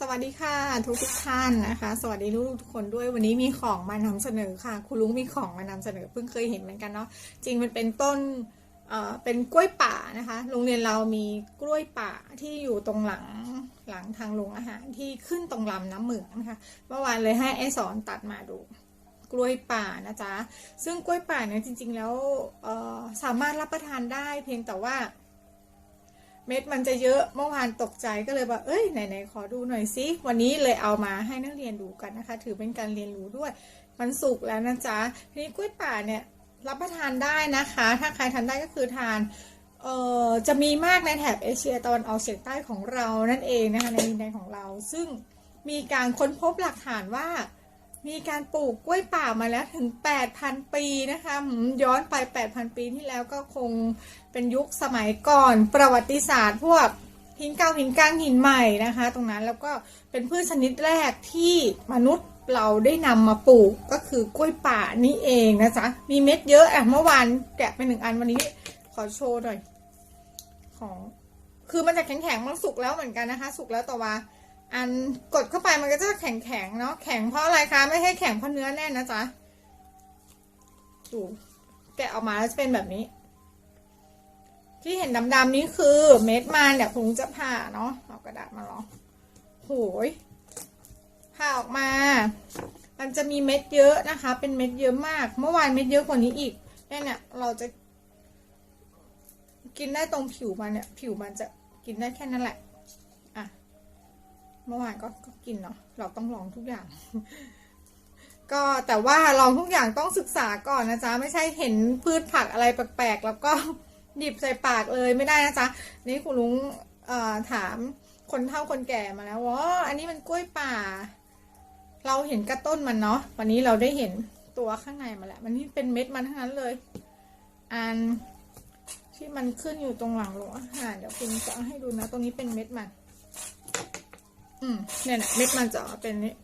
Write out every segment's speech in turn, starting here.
สวัสดีค่ะทุกทุกท่านนะคะ สวัสดีลูกทุกคนด้วยวันนี้มีของมานำเสนอค่ะ คุณลุงมีของมานำเสนอเพิ่งเคยเห็นเหมือนกันเนาะจริงมันเป็นต้นเอ่อเป็นกล้วยป่านะคะ โรงเรียนเรามีกล้วยป่าที่อยู่ตรงหลังหลังทางโรงอาหารที่ขึ้นตรงลำน้ำเหมืองนะคะเมื่อวานเลยให้ไอสอนตัดมาดูกล้วยป่านะจ๊ะซึ่งกล้วยป่าเนี่ยจริง ๆ แล้วเอ่อสามารถรับประทานได้เพียงแต่ว่า เม็ดมันจะเยอะเมื่อวานตกใจก็เลยว่าเอ้ยไหนๆขอดูหน่อยสิวันนี้เลยเอามาให้นักเรียนดูกันนะคะ ถือเป็นการเรียนรู้ด้วยมันสุกแล้วนะจ๊ะทีนี้กล้วยป่าเนี่ยรับประทานได้นะคะ ถ้าใครทานได้ก็คือทานเอ่อจะมีมากในแถบเอเชียตะวันออกเฉียงใต้ของเรานั่นเองนะคะในดินแดนของเรา ซึ่งมีการค้นพบหลักฐานว่า มีการปลูกกล้วยป่ามาแล้วถึง 8,000 ปีนะคะ ย้อนไป 8,000 ปีที่แล้วก็คงเป็นยุคสมัยก่อนประวัติศาสตร์พวกหินเก่าหินกลางหินใหม่นะคะ ตรงนั้นแล้วก็เป็นพืชชนิดแรกที่มนุษย์เราได้นำมาปลูกก็คือกล้วยป่านี่เองนะจ๊ะ มีเม็ดเยอะอะเมื่อวานแกะไปหนึ่งอันวันนี้ขอโชว์หน่อย ของ คือมันจะแข็งๆมันสุกแล้วเหมือนกันนะคะ สุกแล้วแต่ว่า อันกดเข้าไปมันก็จะแข็งแข็งๆเนาะแข็งเพราะอะไรคะ ไม่ให้แข็งเพราะเนื้อแน่นนะจ๊ะดูแกะออกมาแล้วจะเป็นแบบนี้ ที่เห็นดำๆนี้คือเม็ดมันเดี๋ยวผมจะผ่าเนาะเอากระดาษมาลองโหยผ่าออกมา มันจะมีเม็ดเยอะนะคะ เป็นเม็ดเยอะมาก เมื่อวานเม็ดเยอะกว่านี้อีกเนี่ยเนี่ยเราจะ กินได้ตรงผิวมันเนี่ย ผิวมันจะกินได้แค่นั้นแหละ เมื่อวานก็ก็กินเนาะเราต้องลองทุกอย่าง ก็แต่ว่าลองทุกอย่างต้องศึกษาก่อนนะจ๊ะไม่ใช่เห็นพืชผักอะไรแปลกๆ แล้วก็หยิบใส่ปากเลยไม่ได้นะจ๊ะนี่คุณลุงถามคนเฒ่าคนแก่มาแล้วว่าอันนี้มันกล้วยป่า เราเห็นกระต้นมันเนาะวันนี้เราได้เห็นตัวข้างในมาแล้วมันนี่เป็นเม็ดมันทั้งนั้นเลย อันที่มันขึ้นอยู่ตรงหลังโรงอาหารเดี๋ยวคุณจะให้ดูนะตรงนี้เป็นเม็ดมัน อืมเนี่ยนะเม็ดมันจะเป็นนี้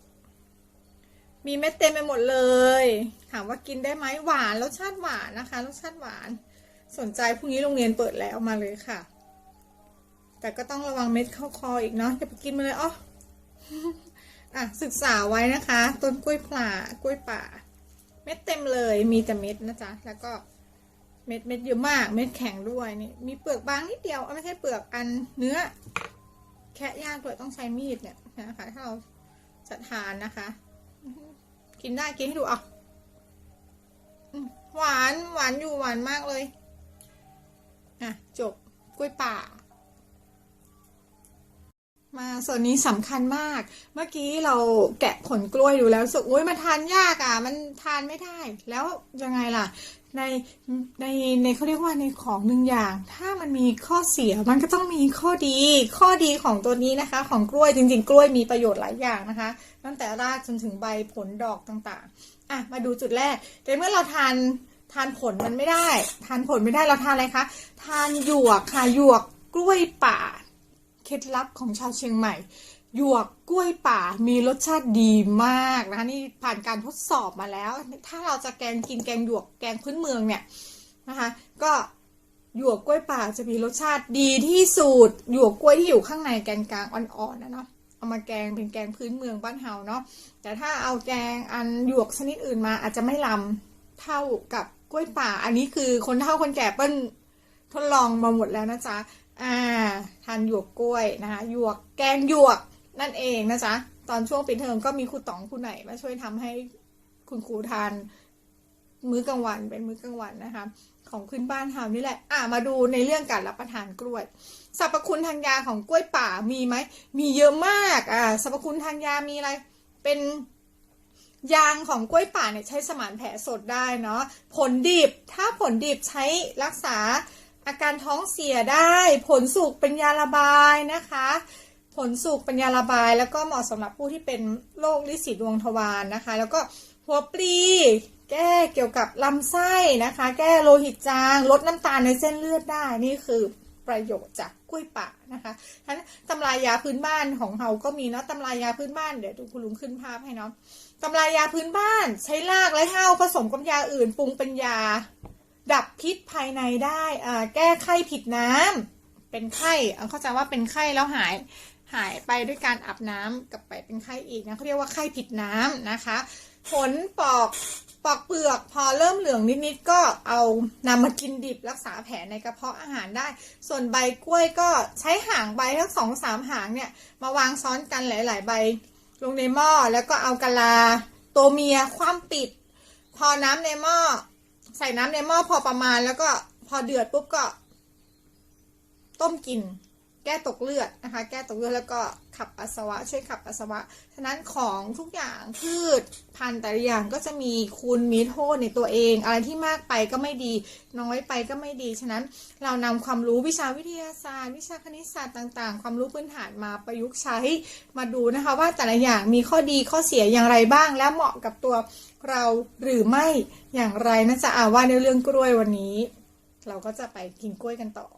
มีเม็ดเต็มไปหมดเลย ถามว่ากินได้ไหมหวานรสชาติหวานนะคะรสชาติหวาน สนใจพรุ่งนี้โรงเรียนเปิดแล้วมาเลยค่ะ แต่ก็ต้องระวังเม็ดเข้าคออีกเนาะอย่าไปกินมาเลยอ๋ออะศึกษาไว้นะคะ ต้นกล้วยป่ากล้วยป่า เม็ดเต็มเลยมีแต่เม็ดนะจ๊ะแล้วก็เม็ดเม็ดเยอะมาก เม็ดแข็งด้วยนี่มีเปลือกบางนิดเดียวไม่ใช่เปลือกอันเนื้อ แค่ย่างเปลือกต้องใช้มีดเนี่ยนะคะถ้าเราจะทานนะคะ กินได้กินให้ดูอะหวานหวานอยู่หวานมากเลย อะ จบกล้วยป่า มาส่วนนี้สำคัญมาก เมื่อกี้เราแกะผลกล้วยดูแล้วสึกอุ้ยมันทานยากอะ มันทานไม่ได้ แล้วยังไงล่ะ ในในในเขาเรียกว่าในของหนึ่งอย่าง ถ้ามันมีข้อเสียมันก็ต้องมีข้อดี ข้อดีของตัวนี้นะคะ ของกล้วยจริง ๆ กล้วยมีประโยชน์หลายอย่างนะคะ ตั้งแต่รากจนถึงใบผลดอกต่างๆอะมาดูจุดแรกแต่เมื่อเราทานทานผลมันไม่ได้ ทานผลไม่ได้เราทานอะไรคะ ทานหยวกค่ะหยวกกล้วยป่า เคล็ดลับของชาวเชียงใหม่ หยวกกล้วยป่ามีรสชาติดีมากนะคะนี่ผ่านการทดสอบมาแล้ว ถ้าเราจะแกงกินแกงหยวกแกงพื้นเมืองเนี่ยนะคะก็หยวกกล้วยป่าจะมีรสชาติดีที่สุดหยวกกล้วยที่อยู่ข้างในแกนกลางอ่อนๆนะเนาะเอามาแกงเป็นแกงพื้นเมืองบ้านเฮาเนาะแต่ถ้าเอาแกงอันหยวกชนิดอื่นมาอาจจะไม่ลำเท่ากับกล้วยป่า อันนี้คือคนเฒ่าคนแก่เปิ้ลทดลองมาหมดแล้วนะจ๊ะ อ่าทานหยวกกล้วยนะคะหยวกแกงหยวกนั่นเองนะจ๊ะตอนช่วงปิดเทอมก็มีครูต๋องครูไหนมาช่วยทำให้คุณครูทานมื้อกลางวันเป็นมื้อกลางวันนะคะ ของขึ้นบ้านเฮานี่แหละ อ่ามาดูในเรื่องการรับประทานกล้วยสรรพคุณทางยาของกล้วยป่ามีไหมมีเยอะมากอ่าสรรพคุณทางยามีอะไร เป็นยางของกล้วยป่าเนี่ยใช้สมานแผลสดได้เนาะผลดิบถ้าผลดิบใช้รักษา อาการท้องเสียได้ ผลสุกเป็นยาระบายนะคะ ผลสุกเป็นยาระบาย แล้วก็เหมาะสำหรับผู้ที่เป็นโรคลิสีดวงทวารนะคะ แล้วก็หัวปลีแก้เกี่ยวกับลำไส้นะคะ แก้โลหิตจาง ลดน้ำตาลในเส้นเลือดได้นี่คือประโยชน์จากกล้วยป่านะคะทั้นตำรายาพื้นบ้านของเราก็มีเนาะตำรายาพื้นบ้านเดี๋ยวดูคุณลุงขึ้นภาพให้เนาะตำรายาพื้นบ้านใช้รากและเห่าผสมกับยาอื่นปรุงเป็นยา ดับพิษภายในได้แก้ไข้ผิดน้ำเป็นไข้เข้าใจว่าเป็นไข้แล้วหายหายไปด้วยการอาบน้ำกลับไปเป็นไข้อีกนะเขาเรียกว่าไข้ผิดน้ำนะคะ ผลปอกปอกเปลือกพอเริ่มเหลืองนิดๆก็เอานำมากินดิบรักษาแผลในกระเพาะอาหารได้ ส่วนใบกล้วยก็ใช้หางใบทั้งสองสามหางเนี่ย มาวางซ้อนกันหลาย ๆ ใบลงในหม้อแล้วก็เอากะลาตัวเมียคว่ำปิด พอน้ำในหม้อ ใส่น้ำในหม้อพอประมาณ แล้วก็พอเดือดปุ๊บก็ ต้มกิน แก้ตกเลือดนะคะ แก้ตกเลือดแล้วก็ขับปัสสาวะ ช่วยขับปัสสาวะ ฉะนั้นของทุกอย่างพืชพันธุ์แต่ละอย่างก็จะมีคุณมีโทษในตัวเอง อะไรที่มากไปก็ไม่ดี น้อยไปก็ไม่ดี ฉะนั้นเรานำความรู้วิชาวิทยาศาสตร์ วิชาคณิตศาสตร์ต่างๆ ความรู้พื้นฐานมาประยุกต์ใช้มาดูนะคะ ว่าแต่ละอย่างมีข้อดีข้อเสียอย่างไรบ้าง และเหมาะกับตัวเราหรือไม่อย่างไรนะจ๊ะอาว่าในเรื่องกล้วยวันนี้ เราก็จะไปกินกล้วยกันต่อ